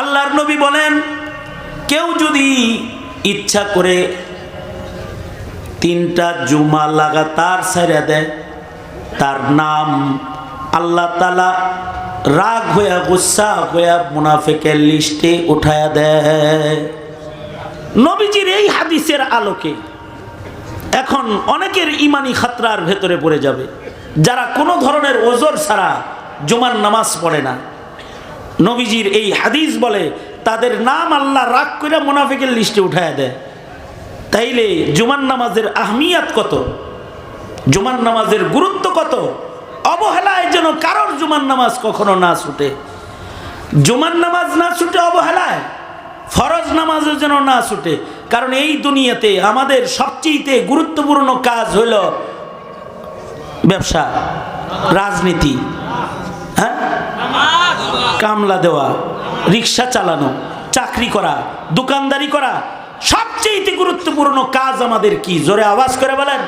আল্লাহর নবী বলেন, কেউ যদি ইচ্ছা করে তিনটা জুমা লাগাতার ছেড়ে দেয়, তার নাম আল্লাহ তালা রাগ হইয়া, গুসা হইয়া মুনাফেকের লিস্টে উঠায়া দেয়। নবীজির এই হাদিসের আলোকে এখন অনেকের ইমানি খাতরার ভেতরে পড়ে যাবে। যারা কোনো ধরনের ওজোর ছাড়া জুমার নামাজ পড়ে না নবীজির এই হাদিস বলে, তাদের নাম আল্লাহ রাগ করে মুনাফিকের লিস্টে উঠায় দেয়। তাইলে জুমান নামাজের আহমিয়াত কত? জুমান নামাজের গুরুত্ব কত? অবহেলায় যেন কারোর জুমান নামাজ কখনো না ছুটে। জুমান নামাজ না ছুটে অবহেলায়, ফরজ নামাজও যেন না ছুটে। কারণ এই দুনিয়াতে আমাদের সবচেয়ে গুরুত্বপূর্ণ কাজ হইল ব্যবসা, রাজনীতি। কামলা দেওয়া, রিক্সা চালানো, চাকরি করা, দোকানদারি করা সবচেয়ে গুরুত্বপূর্ণ কাজ আমাদের কি? জোরে আওয়াজ করে বলেন।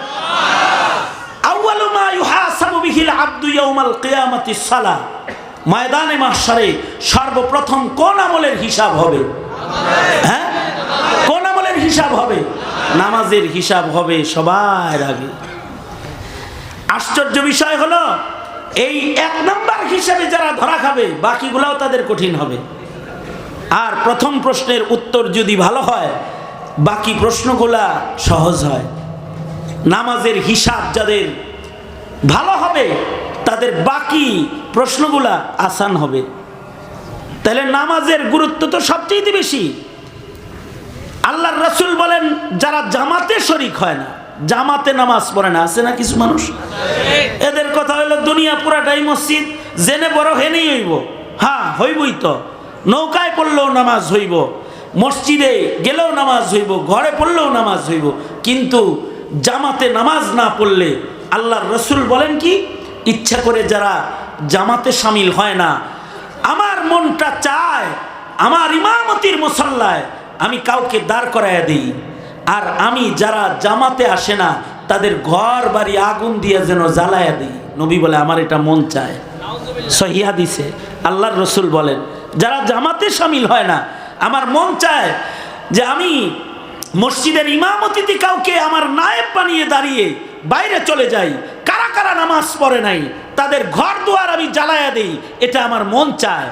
ময়দানে মাহশারে সর্বপ্রথম কোন আমলের হিসাব হবে? হ্যাঁ? কোন আমলের হিসাব হবে? নামাজের হিসাব হবে সবার আগে। আশ্চর্য বিষয় হলো এই এক নাম্বার হিসাবে যারা ধরা খাবে, বাকিগুলাও তাদের কঠিন হবে। আর প্রথম প্রশ্নের উত্তর যদি ভালো হয়, বাকি প্রশ্নগুলা সহজ হয়। নামাজের হিসাব যাদের ভালো হবে, তাদের বাকি প্রশ্নগুলা আসান হবে। তাহলে নামাজের গুরুত্ব তো সবচেয়ে বেশি। আল্লাহর রসুল বলেন, যারা জামাতে শরিক হয় না জামাতে নামাজ পড়ে না, আছে না কিছু মানুষ? এদের কথা হলো দুনিয়া পুরাটাই মসজিদ, জেনে বড় হেনেই হইব। হ্যাঁ হইবই তো। নৌকায় পড়লেও নামাজ হইব, মসজিদে গেলেও নামাজ হইব, ঘরে পড়লেও নামাজ হইব, কিন্তু জামাতে নামাজ না পড়লে আল্লাহর রসুল বলেন কি, ইচ্ছা করে যারা জামাতে সামিল হয় না, আমার মনটা চায়, আমার ইমামতির মুসল্লায় আমি কাউকে দাঁড় করাইয়া দিই। আর আমি যারা জামাতে আসে না, তাদের ঘর, বাড়ি, আগুন দিয়ে যেন জ্বালাইয়া দিই। নবী বলে, আমার এটা মন চায়। সহিয়া দিছে আল্লাহর রসুল বলেন, যারা জামাতে সামিল হয় না, আমার মন চায় যে আমি মসজিদের ইমামতিতে কাউকে আমার নায়েব বানিয়ে দাঁড়িয়ে বাইরে চলে যাই। কারা কারা নামাজ পড়ে নাই, তাদের ঘর দুয়ার আমি জ্বালায়া দিই, এটা আমার মন চায়।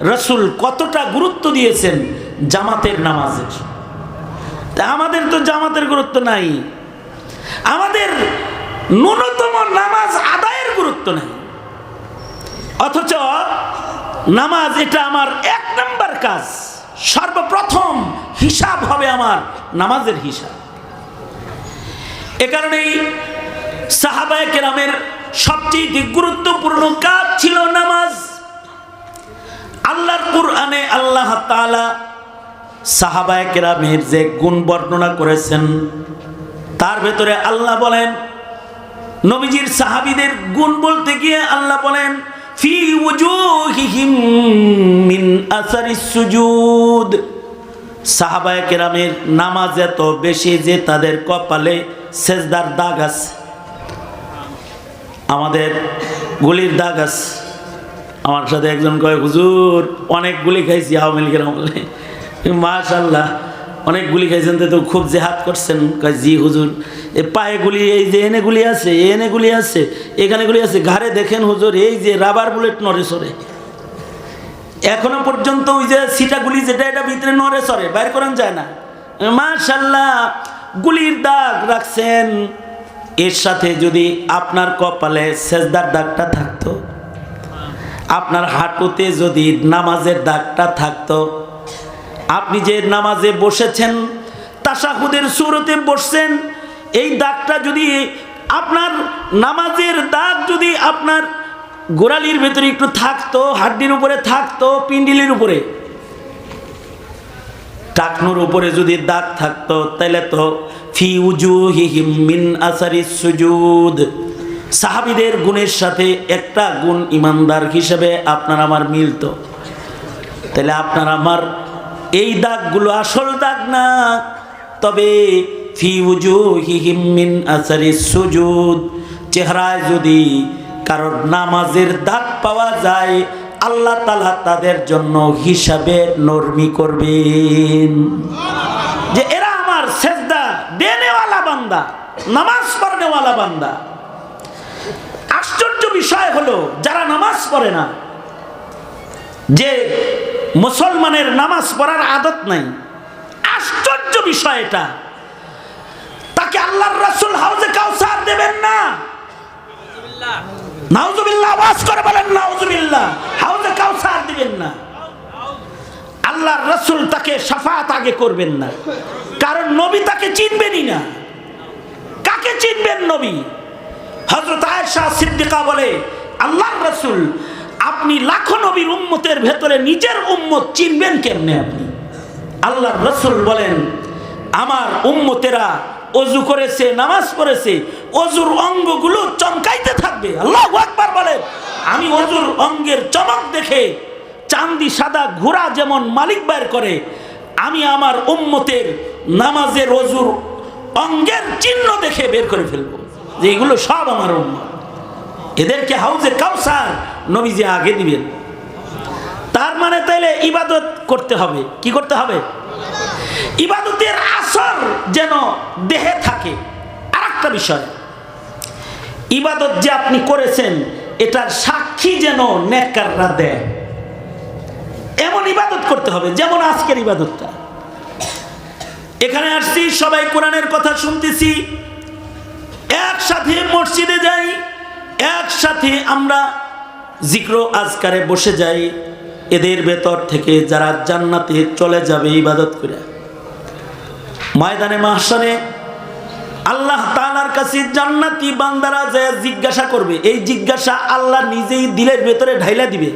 রসুল কতটা গুরুত্ব দিয়েছেন জামাতের নামাজের। তা আমাদের তো জামাতের গুরুত্ব নাই। আমাদের ন্যূনতম নামাজ আদায়ের গুরুত্ব নাই। অথচ নামাজ এটা আমার এক নম্বর কাজ। সর্বপ্রথম হিসাব হবে আমার নামাজের হিসাব। এ কারণেই সাহাবায় কেরামের সবচেয়ে গুরুত্বপূর্ণ কাজ ছিল নামাজ। আল্লাহর কুরআনে আল্লাহ তাআলা সাহাবায় কেরামের যে গুণ বর্ণনা করেছেন, তার ভেতরে আল্লাহ বলেন, নবীজির সাহাবিদের গুণ বলতে গিয়ে আল্লাহ বলেন, ফি উজুহিহিম মিন আসারিস সুজুদ। সাহাবায়ে কেরামের নামাজ এত বেশি যে তাদের কপালে সেজদার দাগ আছে। আমাদের গুলির দাগ আছে। আমার সাথে একজন কয়, হুজুর, অনেক গুলি খাইছি আওয়ামী লীগের আমলে। মাশাল্লাহ অনেক গুলি খাইছেন, তো খুব জেহাদ করছেন। জি, হুজুর, এ পায়ে গুলি, এই যে এনে গুলি আছে এনে গুলি আছে, এখানে গুলি আছে, ঘাড়ে দেখেন হুজুর, এই যে রাবার বুলেট নড়ে সরে এখনও পর্যন্ত ওই যে সিটা গুলি যেটা, এটা ভিতরে নড়ে সরে বাইর করান যায় না। মাশাল্লাহ গুলির দাগ রাখছেন। এর সাথে যদি আপনার কপালে সেজদার দাগটা থাকতো, আপনার হাঁটুতে যদি নামাজের দাগটা থাকতো আপনি যে নামাজে বসেছেন তাসাহুদের সুরতে বসছেন, এই দাগটা যদি আপনার নামাজের দাগ যদি আপনার গোড়ালির ভেতরে একটু থাকতো, হাড্ডির উপরে থাকতো, পিন্ডিলির উপরে, টাকনুর উপরে যদি দাগ থাকতো, তাহলে তো ফি উজুহিহিম মিন আসারি সুজুদ। সাহাবিদের গুণের সাথে একটা গুণ ইমানদার হিসেবে আপনার আমার মিলতো। তাহলে আপনার আমার এই দাগগুলো আসল দাগ না। তবে ফি সুজুদ। চেহারায় যদি কারোর নামাজের দাগ পাওয়া যায়, আল্লাহ তালা তাদের জন্য হিসাবে নরমি করবেন। যে এরা আমার সেজদা দেনেওয়ালা বান্দা, নামাজ পড়নেওয়ালা বান্দা। আশ্চর্য বিষয় হলো, যারা নামাজ পড়ে না, যে মুসলমানের নামাজ পড়ার আদত নাই। আশ্চর্য বিষয় এটা। তাকে আল্লাহর রাসূল হাউজে কাউসার দেবেন না। নাউজুবিল্লাহ, আওয়াজ করে বলেন নাউজুবিল্লাহ, হাউজে কাউসার দিবেন না। আল্লাহর রাসূল তাকে শাফাত আগে করবেন না। কারণ নবী তাকে চিনবেনই না। কাকে চিনবেন নবী? হযরত আয়েশা সিদ্দিকা বলে, আল্লাহর রাসূল আপনি লাখো নবীর উম্মতের ভেতরে নিজের উম্মত চিনবেন কেমনে আপনি? আল্লাহর রসুল বলেন, আমার উম্মতেরা অজু করেছে, নামাজ পড়েছে, অজুর অঙ্গগুলো চমকাইতে থাকবে। আল্লাহ আকবার বলেন, আমি অজুর অঙ্গের চমক দেখে চান্দি সাদা ঘোড়া যেমন মালিক বাইর করে, আমি আমার উম্মতের নামাজের অজুর অঙ্গের চিহ্ন দেখে বের করে ফেলব। যে এগুলো সব আমার উম্মত। এদেরকে হাউজে কাউসার নবীজি আগে দিবেন। তার মানে তাইলে ইবাদত করতে হবে। কি করতে হবে? ইবাদতের আসর যেন দেহে থাকে। আর একটা বিষয়, ইবাদত যে আপনি করেছেন, এটার সাক্ষী যেন নেককাররা দেয়। এমন ইবাদত করতে হবে, যেমন আজকের ইবাদতটা। এখানে আসছি, সবাই কোরআনের কথা শুনতেছি। একসাথে মসজিদে যাই, একসাথে আমরা জিক্র আজকারে বসে যাই, এদের ভেতর থেকে যারা জান্নাতে চলে যাবে ইবাদত করে। ময়দানে মাহসানে আল্লাহ তালার কাছে জান্নাতি বান্দারা যে জিজ্ঞাসা করবে। এই জিজ্ঞাসা আল্লাহ নিজেই দিলের ভেতরে ঢাইলা দিবে।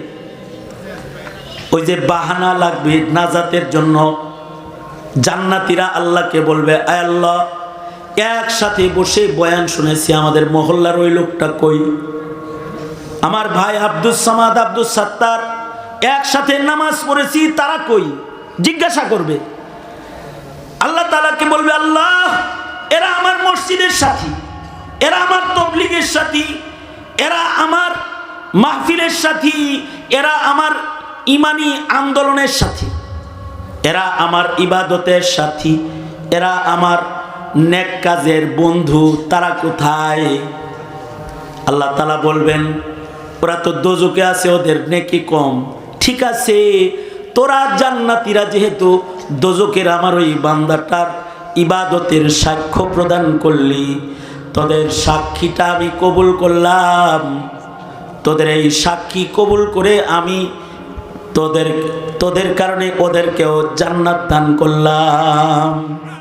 ওই যে বাহানা লাগবে নাজাতের জন্য। জান্নাতিরা আল্লাহকে বলবে, আয় আল্লাহ, একসাথে বসে বয়ান শুনেছি, আমাদের মহল্লার ওই লোকটা কই? আমার ভাই আব্দুল সামাদ আব্দুল সাত্তার, একসাথে নামাজ পড়েছি, তারা কই? জিজ্ঞাসা করবে। আল্লাহ তালাকে বলবে, আল্লাহ, এরা আমার মসজিদের সাথী, এরা আমার তবলিগের সাথী, এরা আমার মাহফিলের সাথী, এরা আমার ইমানি আন্দোলনের সাথী, এরা আমার ইবাদতের সাথী, এরা আমার নেক কাজের বন্ধু, তারা কোথায়? আল্লাহ তালা বলবেন ওরা তো দোজকে আছে, ওদের নেকি কম। ঠিক আছে, তোরা জান্নাতিরা যেহেতু দোজকের আমার ওই বান্দাটার ইবাদতের সাক্ষ্য প্রদান করলি, তোদের সাক্ষীটা আমি কবুল করলাম। তোদের এই সাক্ষী কবুল করে আমি তোদের তোদের কারণে ওদেরকেও জান্নাত দান করলাম।